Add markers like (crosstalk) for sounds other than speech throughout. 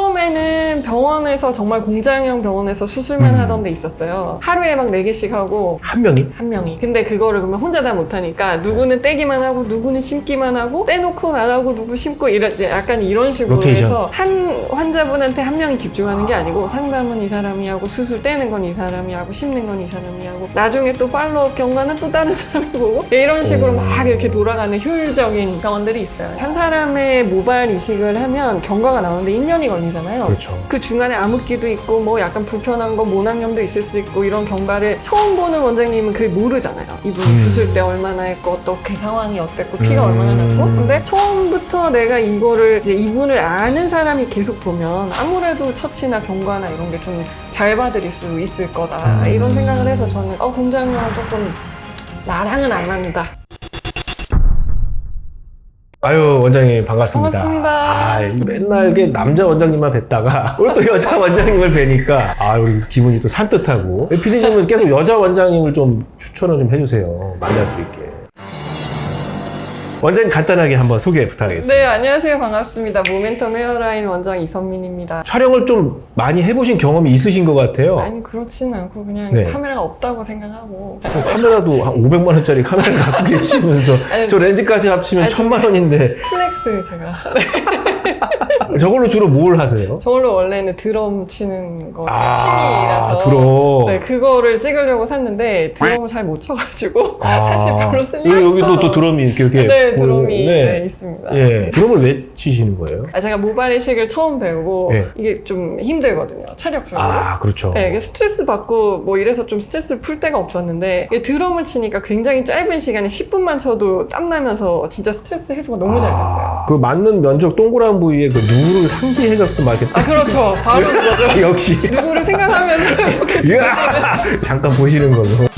처음에는 병원에서 정말 공장형 병원에서 수술만 음. 하던 데 있었어요. 하루에 막 4개씩 하고 한 명이? 한 명이. 근데 그거를 그러면 혼자 다 못하니까 누구는 떼기만 하고 누구는 심기만 하고 떼놓고 나가고 누구 심고 이런 이제 약간 이런 식으로 로테이션. 해서 한 환자분한테 한 명이 집중하는 게 아니고 상담은 이 사람이 하고 수술 떼는 건 이 사람이 하고 심는 건 이 사람이 하고 나중에 또 팔로업 경과는 또 다른 사람이 보고 이런 식으로 오. 막 이렇게 돌아가는 효율적인 병원들이 있어요. 한 사람의 모발 이식을 하면 경과가 나오는데 1년이 걸리잖아요. 그렇죠. 그 중간에 암흑기도 있고 뭐 약간 불편한 거 모낭염도 있을 수 있고 이런 경과를 처음 보는 원장님은 그게 모르잖아요. 이분 음. 수술 때 얼마나 했고 어떻게 상황이 어땠고 피가 음. 얼마나 났고 근데 처음부터 내가 이거를 이제 이분을 아는 사람이 계속 보면 아무래도 처치나 경과나 이런 게 좀잘 봐드릴 수 있을 거다 음. 이런 생각을 해서 저는 어 공장은 조금 나랑은 안 맞는다. 아유 원장님 반갑습니다. 반갑습니다. 아, 맨날 이게 남자 원장님만 뵀다가 (laughs) 오늘 또 여자 원장님을 뵈니까 아 우리 기분이 또 산뜻하고 피디님은 계속 여자 원장님을 좀 추천을 좀 해주세요. 만날 수 있게. 원장님 간단하게 한번 소개 부탁하겠습니다. 네 안녕하세요 반갑습니다. 모멘텀 헤어라인 원장 이선민입니다. 촬영을 좀 많이 해보신 경험이 있으신 것 같아요. 아니 그렇진 않고 그냥 네. 카메라가 없다고 생각하고 어, 카메라도 한 500만 원짜리 카메라 갖고 (laughs) 계시면서 아니, 저 렌즈까지 합치면 아니, 천만 원인데 플렉스 제가 (laughs) (laughs) 저걸로 주로 뭘 하세요? 저걸로 원래는 드럼 치는 거 아, 취미라서 드럼. 네 그거를 찍으려고 샀는데 드럼을 잘 못 쳐가지고 아, (laughs) 사실 별로 쓸 일이 여기, 여기도 또 드럼이 이렇게 이렇게 네 보이고, 드럼이 네. 네, 있습니다. 예, 드럼을 왜 치시는 거예요? 아, 제가 모발 이식을 처음 배우고 네. 이게 좀 힘들거든요 체력적으로. 아, 그렇죠. 네, 이게 스트레스 받고 뭐 이래서 좀 스트레스를 풀 데가 없었는데 이게 드럼을 치니까 굉장히 짧은 시간에 10분만 쳐도 땀 나면서 진짜 스트레스 해소가 너무 잘 됐어요. 그 맞는 면적 동그란 부위에 그 누를 상기해갖고 막 이렇게 아 그렇죠, 바로 그거죠. 딱 (laughs) 역시. 누구를 생각하면서 (laughs) 이렇게 이야! 잠깐 보시는 걸로.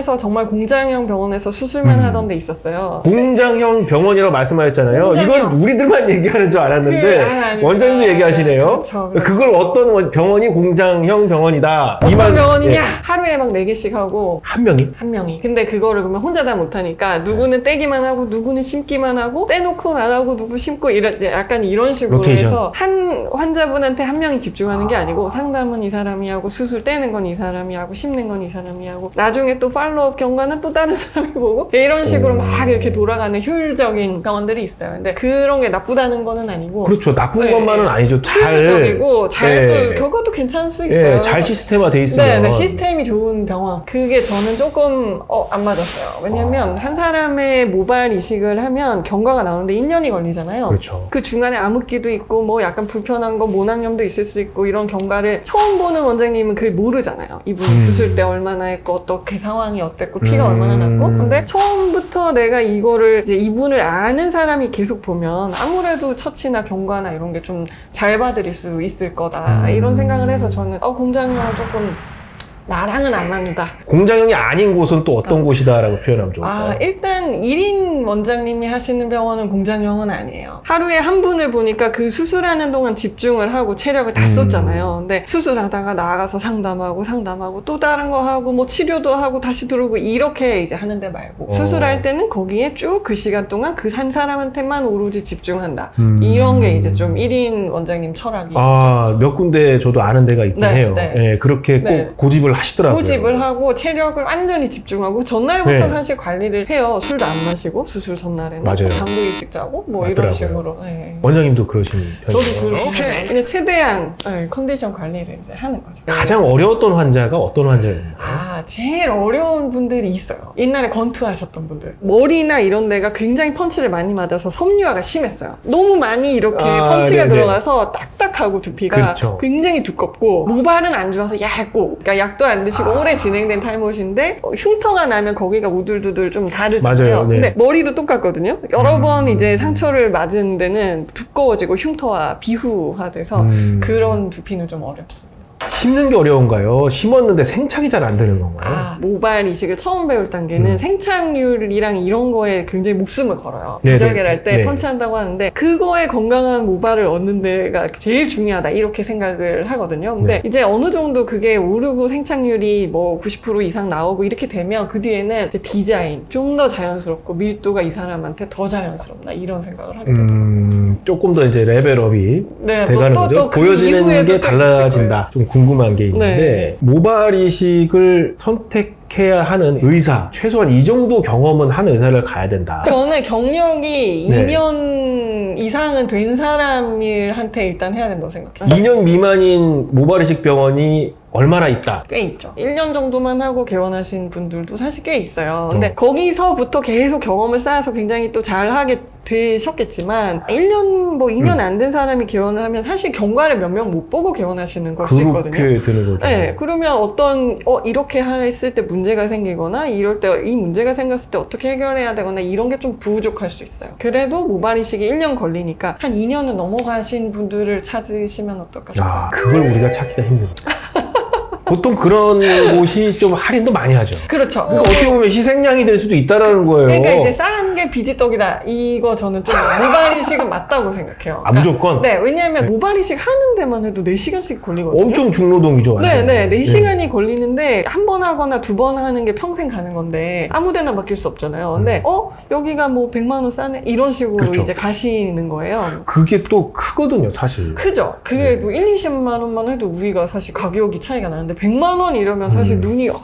병원에서 정말 공장형 병원에서 수술만 음. 하던 데 있었어요. 공장형 병원이라고 말씀하셨잖아요. 공장형. 이건 우리들만 (laughs) 얘기하는 줄 알았는데 그, 아. 원장님도 얘기하시네요. 그렇죠, 그렇죠. 걸 어떤 원- 병원이 공장형 병원이다. 이 어떤 말- 병원이냐? 예. 하루에 막 4개씩 하고 한 명이? 한 명이. 근데 그거를 그러면 혼자 다 못하니까 누구는 떼기만 하고 누구는 심기만 하고 떼놓고 나가고 누구 심고 이런 약간 이런 식으로 로테이션. 해서 한 환자분한테 한 명이 집중하는 게 아니고 상담은 이 사람이 하고 수술 떼는 건 이 사람이 하고 심는 건 이 사람이 하고 나중에 또 팔 로업 경과는 또 다른 사람이 보고 이런 식으로 오. 막 이렇게 돌아가는 효율적인 병원들이 있어요. 근데 그런 게 나쁘다는 거는 아니고 그렇죠. 나쁜 네. 것만은 아니죠. 잘. 효율적이고 잘 예. 또 결과도 괜찮을 수 있어요. 예, 잘 시스템화 돼 있으면. 네, 네, 시스템이 좋은 병원. 그게 저는 조금 어, 안 맞았어요. 왜냐면 한 사람의 모발 이식을 하면 경과가 나오는데 1년이 걸리잖아요. 그렇죠. 그 중간에 암흑기도 있고 뭐 약간 불편한 거 모낭염도 있을 수 있고 이런 경과를 처음 보는 원장님은 그게 모르잖아요. 이분 음. 수술 때 얼마나 했고 어떻게 상황이 어땠고 피가 음. 얼마나 났고 근데 처음부터 내가 이거를 이제 이분을 아는 사람이 계속 보면 아무래도 처치나 경과나 이런 게 좀 잘 봐드릴 수 있을 거다 음. 이런 생각을 해서 저는 어 공장형은 조금 나랑은 안 맞는다. 공장형이 아닌 곳은 또 어떤 곳이다라고 표현하면 좋을까요? 아, 일단 1인 원장님이 하시는 병원은 공장형은 아니에요. 하루에 한 분을 보니까 그 수술하는 동안 집중을 하고 체력을 다 음. 쏟잖아요. 근데 수술하다가 나가서 상담하고 상담하고 또 다른 거 하고 뭐 치료도 하고 다시 들어오고 이렇게 이제 하는데 말고 어. 수술할 때는 거기에 쭉 그 시간 동안 그 한 사람한테만 오로지 집중한다. 음. 이런 게 이제 좀 1인 원장님 철학이 아, 몇 군데 저도 아는 데가 있긴 네, 해요. 네. 예, 그렇게 꼭 네. 고집을 하시더라고요. 고집을 하고 체력을 완전히 집중하고 전날부터 네. 사실 관리를 해요. 술도 안 마시고 수술 전날에는 맞아요. 잠도 일찍 자고 뭐 이런 맞더라고요. 식으로. 네. 원장님도 그러신 저도 편이에요. 그렇게 해요. 그냥 최대한 네, 컨디션 관리를 이제 하는 거죠. 가장 어려웠던 환자가 어떤 환자였나요? 아, 제일 어려운 분들이 있어요. 옛날에 권투하셨던 분들. 머리나 이런 데가 굉장히 펀치를 많이 맞아서 섬유화가 심했어요. 너무 많이 이렇게 아, 펀치가 네네. 들어가서 딱 딱하고 두피가 그렇죠. 굉장히 두껍고 모발은 안 좋아서 얇고 그러니까 약도 안 드시고 아. 오래 진행된 탈모신데 어, 흉터가 나면 거기가 우둘두둘 좀 다르잖아요. 맞아요, 네. 근데 머리도 똑같거든요. 여러 음. 번 이제 상처를 맞은 데는 두꺼워지고 흉터와 비후화돼서 음. 그런 두피는 좀 어렵습니다. 심는 게 어려운가요? 심었는데 생착이 잘 안 되는 건가요? 아, 모발 이식을 처음 배울 단계는 음. 생착률이랑 이런 거에 굉장히 목숨을 걸어요. 네네. 기저귀를 때 네. 펀치한다고 하는데 그거에 건강한 모발을 얻는 데가 제일 중요하다 이렇게 생각을 하거든요. 근데 네. 이제 어느 정도 그게 오르고 생착률이 뭐 90% 이상 나오고 이렇게 되면 그 뒤에는 이제 디자인 좀 더 자연스럽고 밀도가 이 사람한테 더 자연스럽다 이런 생각을 하게 돼요. 음, 조금 더 이제 레벨업이 네, 돼가는 또- 또- 거죠. 또그 보여지는 이후에도 게 또 달라진다. 좀 궁금한 게 있는데 네. 모발 이식을 선택 해야 하는 의사 최소한 이 정도 경험은 한 의사를 가야 된다. 저는 경력이 네. 2년 이상은 된 사람한테 일단 해야 된다고 생각해요. 2년 미만인 모발 이식 병원이 얼마나 있다. 꽤 있죠. 1년 정도만 하고 개원하신 분들도 사실 꽤 있어요. 근데 어. 거기서부터 계속 경험을 쌓아서 굉장히 또 잘하게 되셨겠지만 1년 뭐 2년 음. 안된 사람이 개원을 하면 사실 경과를 몇 명 못 보고 개원하시는 걸 수 있거든요. 그렇게 되는 거죠. 네, 그러면 어떤 어 이렇게 했을 때 문제가 생기거나 이럴 때 이 문제가 생겼을 때 어떻게 해결해야 되거나 이런 게 좀 부족할 수 있어요. 그래도 모발 이식이 1년 걸리니까 한 2년은 넘어가신 분들을 찾으시면 어떨까 싶어요. 야, 그걸 우리가 찾기가 힘듭니다. (laughs) 보통 그런 곳이 좀 할인도 많이 하죠. 그렇죠. 그러니까 어떻게 보면 희생양이 될 수도 있다라는 거예요. 그러니까 이제 싼 게 비지떡이다. 이거 저는 좀 모발 이식은 맞다고 생각해요. 아, 무조건? 네, 왜냐하면 네. 모발 이식 하는 데만 해도 4시간씩 걸리거든요. 엄청 중노동이죠. 완전. 네, 네. 예. 4시간이 걸리는데 한 번 하거나 두 번 하는 게 평생 가는 건데 아무 데나 맡길 수 없잖아요. 근데 어, 여기가 뭐 100만 원 싸네. 이런 식으로 음. 그렇죠. 이제 가시는 거예요. 그게 또 크거든요, 사실. 크죠? 그게 네. 뭐 1, 20만 원만 해도 우리가 사실 가격이 차이가 나는데 100만 원 이러면 사실 음. 눈이 어,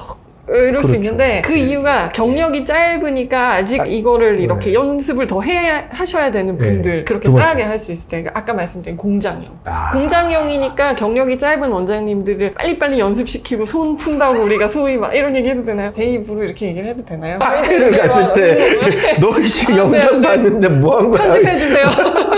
이럴 수 그렇죠. 있는데 그 이유가 경력이 짧으니까 아직 이거를 이렇게 네. 연습을 더해 하셔야 되는 네. 분들 그렇게 두 번째. 싸게 할 수 있을 때 아까 말씀드린 공장형 아, 공장형이니까 경력이 짧은 원장님들을 빨리빨리 연습시키고 손 푼다고 우리가 소위 막 이런 얘기 해도 되나요? 제 입으로 이렇게 얘기를 해도 되나요? 학회를 갔을 때, 너 씨, 아, 영상 네, 네. 봤는데 뭐 한 거야? 편집해주세요. (laughs)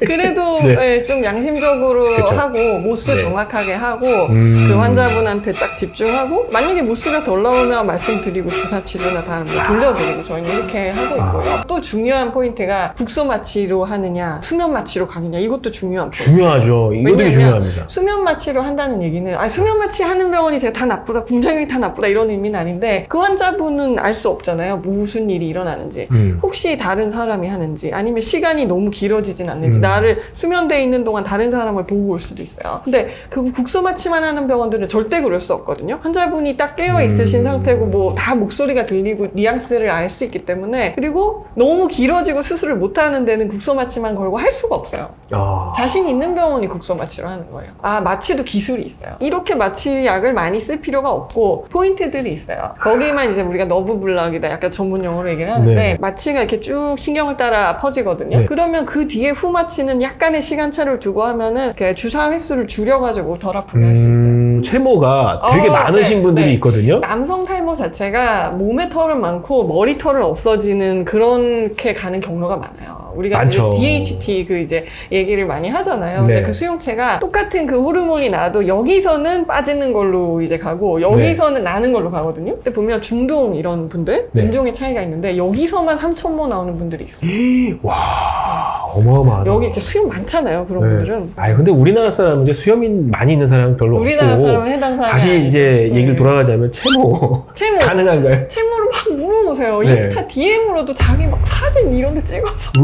그래도 (laughs) 네. 네, 좀 양심적으로 그쵸. 하고 모스 네. 정확하게 하고 음. 그 환자분한테 딱 집중하고 만약에 모스가 덜 나오면 말씀드리고 주사 치료나 다른 거 돌려드리고 저희는 이렇게 하고 있고요. 아. 또 중요한 포인트가 국소 마취로 하느냐 수면 마취로 가느냐 이것도 중요한 포인트. 중요하죠. 이거 되게 왜냐면 중요합니다. 수면 마취로 한다는 얘기는 아 수면 마취 하는 병원이 제가 다 나쁘다 공장이 다 나쁘다 이런 의미는 아닌데 그 환자분은 알 수 없잖아요 무슨 일이 일어나는지 음. 혹시 다른 사람이 하는지 아니면 시간이 너무 길어지진 않는지 음. 나를 수면돼 있는 동안 다른 사람을 보고 올 수도 있어요 근데 그 국소 마취만 하는 병원들은 절대 그럴 수 없거든요 환자분이 딱 깨어 있으신 음. 상태고 뭐 다 목소리가 들리고 뉘앙스를 알 수 있기 때문에 그리고 너무 길어지고 수술을 못 하는 데는 국소 마취만 걸고 할 수가 없어요 아. 자신 있는 병원이 국소 마취로 하는 거예요. 아, 마취도 기술이 있어요. 이렇게 마취약을 많이 쓸 필요가 없고 포인트들이 있어요. 거기만 이제 우리가 너브 블락이다 약간 전문 용어로 얘기를 하는데 네. 마취가 이렇게 쭉 신경을 따라 퍼지거든요. 네. 그러면 그 뒤에 후 마취 는 약간의 시간차를 두고 하면은 이렇게 주사 횟수를 줄여가지고 덜 아프게 할 수 있어요. 음, 채모가 되게 어, 많으신 네, 분들이 네. 있거든요. 남성 탈모 자체가 몸에 털은 많고 머리 털은 없어지는 그렇게 가는 경로가 많아요. 우리가 많죠. 그 DHT 그 이제 얘기를 많이 하잖아요. 근데 네. 그 수용체가 똑같은 그 호르몬이 나도 여기서는 빠지는 걸로 이제 가고 여기서는 나는 걸로 가거든요. 근데 보면 중동 이런 분들 네. 인종의 차이가 있는데 여기서만 3천모 나오는 분들이 있어요. (gasps) 와, 어마어마하다. 여기 이렇게 수염 많잖아요. 그런 네. 분들은. 아니, 근데 우리나라 사람은 이제 수염이 많이 있는 사람은 별로 우리나라 없고. 사람은 해당 사람이 다시 아니죠. 이제 네. 얘기를 돌아가자면 채모. 채모 (laughs) 가능한가요? 채모를 막 물어보세요. 네. 인스타 DM으로도 자기 막 사진 이런 데 찍어서 (laughs)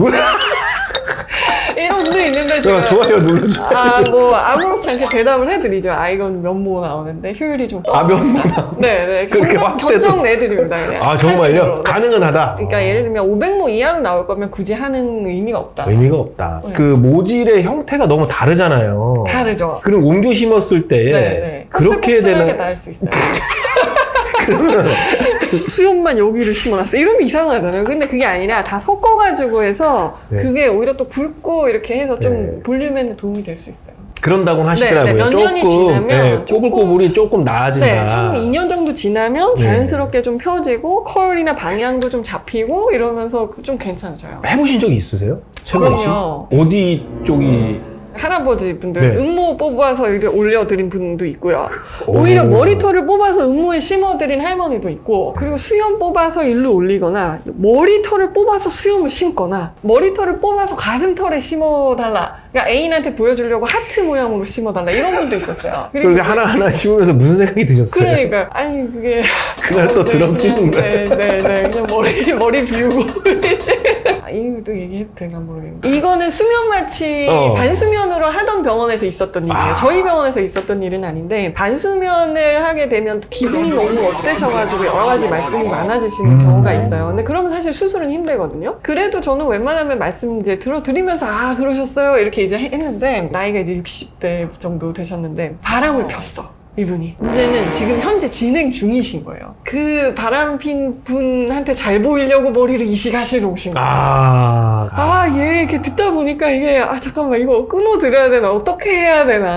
이런 분들 있는데 야, 제가 좋아요 눌러줘. 아뭐 아무렇지 않게 대답을 해드리죠. 아 이건 면모 나오는데 효율이 좀. 아, 면모 네네 그렇게 견적, 확대도- 견적 내드립니다. 그냥. 아, 정말요? 사진으로. 가능은 하다. 그러니까 예를 들면 500모 이하로 나올 거면 굳이 하는 의미가 없다. 의미가 없다. 네. 그 모질의 형태가 너무 다르잖아요. 다르죠. 그럼 옮겨 심었을 때 네 네. 그렇게 곱슬곱슬하게 되면 나을 수 있어요. (laughs) 수염만 여기를 심어놨어. 이러면 이상하잖아요. 근데 그게 아니라 다 섞어가지고 해서 네. 그게 오히려 또 굵고 이렇게 해서 좀 네. 볼륨에는 도움이 될 수 있어요. 그런다고는 하시더라고요. 네, 네, 몇 조금 년이 지나면 네, 조금- 꼬불꼬불이 조금 네, 나아진다. 좀 2년 정도 지나면 네. 자연스럽게 좀 펴지고 컬이나 방향도 좀 잡히고 이러면서 좀 괜찮아져요. 해보신 적이 있으세요? 채모 씨? 어디 쪽이 할아버지 분들 네. 음모 뽑아서 이렇게 올려드린 분도 있고요. 오히려 오. 머리털을 뽑아서 음모에 심어드린 할머니도 있고 그리고 수염 뽑아서 일로 올리거나 머리털을 뽑아서 수염을 심거나 머리털을 뽑아서 가슴털에 심어달라. 그러니까 애인한테 보여주려고 하트 모양으로 심어달라 이런 분도 있었어요. (laughs) 그렇게 하나하나 씹으면서 무슨 생각이 드셨어요? 그러니까 아니 그게 그날 또 드럼 치는 거예요? 네, 네, 네. 그냥 머리 머리 비우고 (laughs) 이것도 얘기해도 되나 모르겠는데 이거는 수면 마취 어. 반수면으로 하던 병원에서 있었던 일이에요. 아. 저희 병원에서 있었던 일은 아닌데 반수면을 하게 되면 또 기분이 너무 어때셔가지고 여러 가지 말씀이 많아지시는 음. 경우가 있어요. 근데 그러면 사실 수술은 힘들거든요. 그래도 저는 웬만하면 말씀 이제 들어드리면서 아 그러셨어요 이렇게 이제 했는데 나이가 이제 60대 정도 되셨는데 바람을 폈어. 이분이 문제는 지금 현재 진행 중이신 거예요. 그 바람 핀 분한테 잘 보이려고 머리를 이식하시러 오신 거예요. 아, 아, 얘 이렇게 듣다 보니까 이게, 아, 잠깐만, 이거 끊어드려야 되나? 어떻게 해야 되나?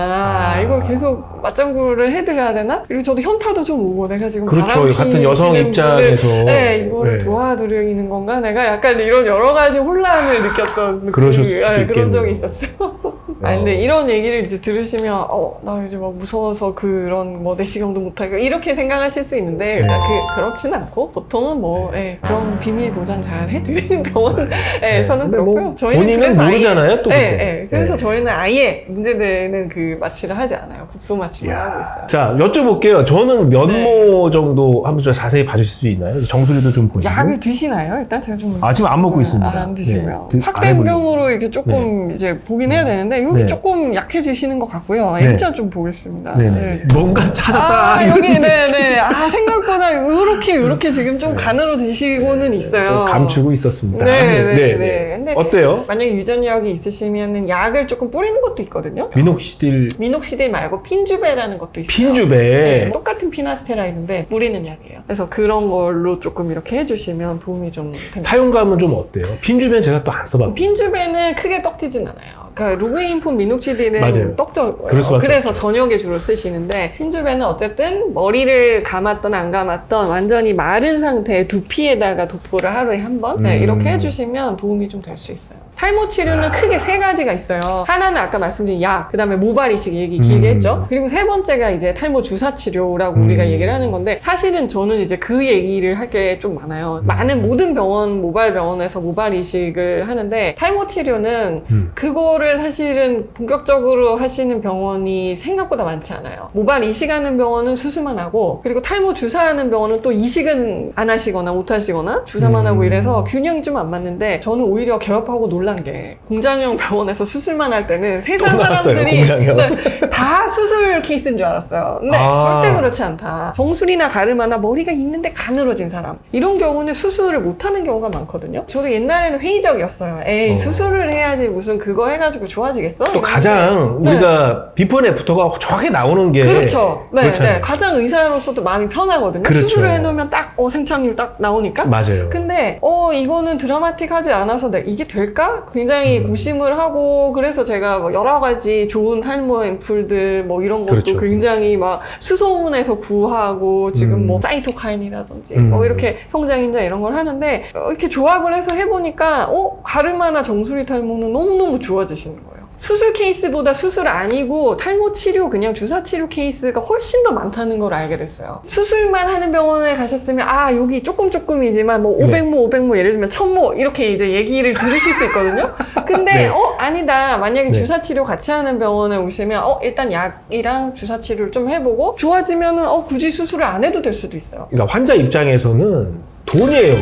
아. 이걸 계속 맞장구를 해드려야 되나? 그리고 저도 현타도 좀 오고, 내가 지금. 그렇죠. 바람 같은 여성 입장에서. 분을, 네, 이거를 네. 도와드리는 건가? 내가 약간 이런 여러 가지 혼란을 느꼈던. 그러실 그- 수도 네, 그런 있겠네요. 적이 있었어요. (laughs) 아 근데 이런 얘기를 이제 들으시면, 어, 나 이제 막 무서워서 그런 뭐 내시경도 못하고, 이렇게 생각하실 수 있는데, 일단 네. 그, 그렇진 않고, 보통은 뭐, 예, 그런 비밀 보장 잘 해드리는 병원에서는 (laughs) 근데 그렇고요. 뭐 저희는 본인은 그래서 모르잖아요, 또. 네, 그거. 네. 그래서 네. 저희는 아예 문제되는 그 마취를 하지 않아요. 국소 마취만 하고 있어요. 자, 여쭤볼게요. 저는 면모 정도 한번 좀 자세히 봐주실 수 있나요? 정수리도 좀 보시고. 약을 드시나요? 일단 제가 좀. 아, 지금 안 먹고 있습니다. 아, 안 드시고요. 네. 드- 안 해보려고. 확대경으로 이렇게 조금 이제 보긴 해야 되는데 여기 네. 조금 약해지시는 것 같고요. 네. M자 좀 보겠습니다. 네네. 네. 뭔가 찾았다. 아, 여기, 네네. (laughs) 아, 생각보다 이렇게, 이렇게 지금 좀 가늘어 지시고는 있어요. 네. 좀 감추고 있었습니다. 네, 네, 네. 어때요? 만약에 유전력이 있으시면은 약을 조금 뿌리는 것도 있거든요. 미녹시딜 미녹시딜 말고 핀주베라는 것도 있어요. 핀주베. 네, 똑같은 피나스테라인데 뿌리는 약이에요. 그래서 그런 걸로 조금 이렇게 해주시면 도움이 좀 됩니다. 사용감은 좀 어때요? 핀주베는 제가 또 안 써봤고. 핀주베는 크게 떡지진 않아요. 그러니까 로그인폰 미녹시딜은 수밖에 그래서 저녁에 주로 쓰시는데 핀주베는 어쨌든 머리를 감았던 안 감았던 완전히 마른 상태의 두피에다가 도포를 하루에 한번 네, 음. 이렇게 해주시면 도움이 좀 될 수 있어요. 탈모 치료는 크게 세 가지가 있어요. 하나는 아까 말씀드린 약, 그 다음에 모발 이식 얘기 길게 음. 했죠. 그리고 세 번째가 이제 탈모 주사 치료라고 음. 우리가 얘기를 하는 건데 사실은 저는 이제 그 얘기를 할 게 좀 많아요. 많은 모든 병원, 모발 병원에서 모발 이식을 하는데 탈모 치료는 음. 그거를 사실은 본격적으로 하시는 병원이 생각보다 많지 않아요. 모발 이식하는 병원은 수술만 하고 그리고 탈모 주사하는 병원은 또 이식은 안 하시거나 못 하시거나 주사만 음. 하고 이래서 균형이 좀 안 맞는데 저는 오히려 개업하고 놀란 게 공장형 (laughs) 병원에서 수술만 할 때는 세상 나왔어요, 사람들이 공장형. 네, 다 수술 케이스인 줄 알았어요. 근데 아. 절대 그렇지 않다. 정수리나 가르마나 머리가 있는데 가늘어진 사람 이런 경우는 수술을 못 하는 경우가 많거든요. 저도 옛날에는 회의적이었어요. 에이 어. 수술을 해야지 무슨 그거 해가지고 좋아지겠어? 또 가장 네. 우리가 비포 애프터가 정확하게 나오는 게 그렇죠. 네. 네. 가장 의사로서도 마음이 편하거든요. 그렇죠. 수술을 해놓으면 딱, 어, 생착률 딱 나오니까. 맞아요. 근데, 어, 이거는 드라마틱하지 않아서 내 이게 될까? 굉장히 음. 고심을 하고, 그래서 제가 뭐 여러 가지 좋은 탈모 앰플들 뭐 이런 것도 그렇죠. 굉장히 막 수소문에서 구하고, 지금 음. 뭐 사이토카인이라든지, 음. 뭐 이렇게 성장인자 이런 걸 하는데, 어, 이렇게 조합을 해서 해보니까, 어, 가르마나 정수리 탈모는 너무너무 좋아지시는 거예요. 수술 케이스보다 수술 아니고 탈모 치료 그냥 주사 치료 케이스가 훨씬 더 많다는 걸 알게 됐어요. 수술만 하는 병원에 가셨으면 아 여기 조금 조금이지만 뭐 네. 500모 500모 예를 들면 1000모 이렇게 이제 얘기를 들으실 수 있거든요. 근데 (laughs) 네. 어 아니다 만약에 네. 주사 치료 같이 하는 병원에 오시면 어 일단 약이랑 주사 치료를 좀 해보고 좋아지면은 어 굳이 수술을 안 해도 될 수도 있어요. 그러니까 환자 입장에서는 돈이에요.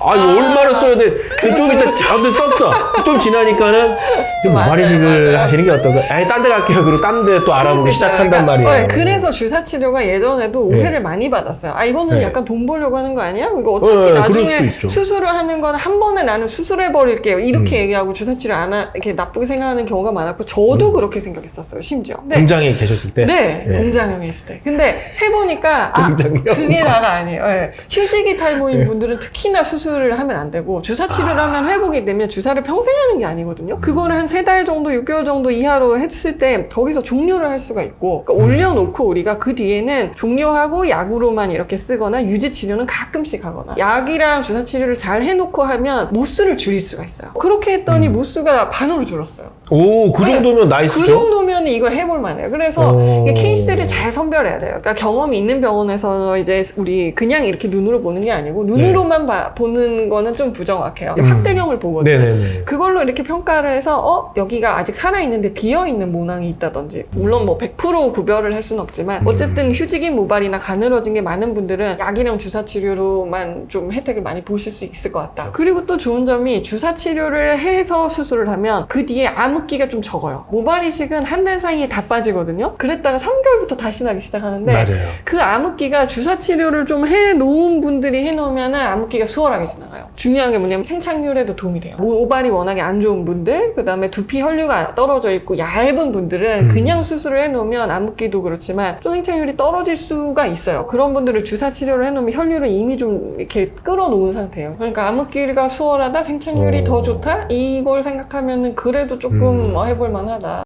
아, 이거 아, 얼마나 써야 돼. 그렇죠, 좀 이따, 그렇죠. 아무튼 썼어. 좀 지나니까는 좀 맞아요, 모발이식을 맞아요. 하시는 게 어떨까? 에이, 딴데 갈게요. 그리고 딴 데 또 알아보기. 시작한단 말이에요. 네, 그래서 주사 치료가 예전에도 네. 오해를 많이 받았어요. 아 이거는 네. 약간 돈 벌려고 하는 거 아니야? 이거 어차피 네, 그럴 나중에 수 있죠. 수술을 하는 건 한 번에 나는 수술해 버릴게요. 이렇게 음. 얘기하고 주사 치료 안 하, 이렇게 나쁘게 생각하는 경우가 많았고 저도 음. 그렇게 생각했었어요. 심지어. 네. 공장에 계셨을 때. 네, 네. 공장형에 있을 때. 근데 해보니까 아, 공장형. 그게 나가 아니에요. 예. 휴지기 탈모인 있는 분들은 특히나 수술을 하면 안 되고 주사 치료를 하면 회복이 되면 주사를 평생 하는 게 아니거든요. 그거를 한 세 달 정도, 6개월 정도 이하로 했을 때 거기서 종료를 할 수가 있고 그러니까 올려놓고 우리가 그 뒤에는 종료하고 약으로만 이렇게 쓰거나 유지 치료는 가끔씩 하거나 약이랑 주사 치료를 잘 해놓고 하면 모수를 줄일 수가 있어요. 그렇게 했더니 모수가 반으로 줄었어요. 오, 그 정도면 그 나이스죠? 정도면 이걸 해볼 만해요. 그래서 오. 케이스를 잘 선별해야 돼요. 그러니까 경험이 있는 병원에서 이제 우리 그냥 이렇게 눈으로 보는 게 아니고 눈으로만 봐- 보는 거는 좀 부정확해요. 네. 음. 확대경을 보거든요. 네네네. 그걸로 이렇게 평가를 해서 어 여기가 아직 살아 있는데 비어 있는 모낭이 있다든지 물론 뭐 100% 구별을 할 수는 없지만 음. 어쨌든 휴직인 모발이나 가늘어진 게 많은 분들은 약이랑 주사 치료로만 좀 혜택을 많이 보실 수 있을 것 같다. 그리고 또 좋은 점이 주사 치료를 해서 수술을 하면 그 뒤에 암흑기가 좀 적어요. 모발 이식은 한 달 사이에 다 빠지거든요. 그랬다가 3개월부터 다시 나기 시작하는데 맞아요. 그 암흑기가 주사 치료를 좀 해 놓은 분들이 해 놓으면 은 암흑기가 수월하게 지나가요. 중요한 게 뭐냐면 생착률에도 도움이 돼요. 모발이 워낙에 안 좋은 분들, 그 다음에 두피 혈류가 떨어져 있고 얇은 분들은 음. 그냥 수술을 해놓으면 암흑기도 그렇지만 좀 생착률이 떨어질 수가 있어요. 그런 분들을 주사 치료를 해놓으면 혈류를 이미 좀 이렇게 끌어놓은 상태예요. 그러니까 암흑기가 수월하다, 생착률이 어. 더 좋다? 이걸 생각하면은 그래도 조금 음. 뭐 해볼 만하다.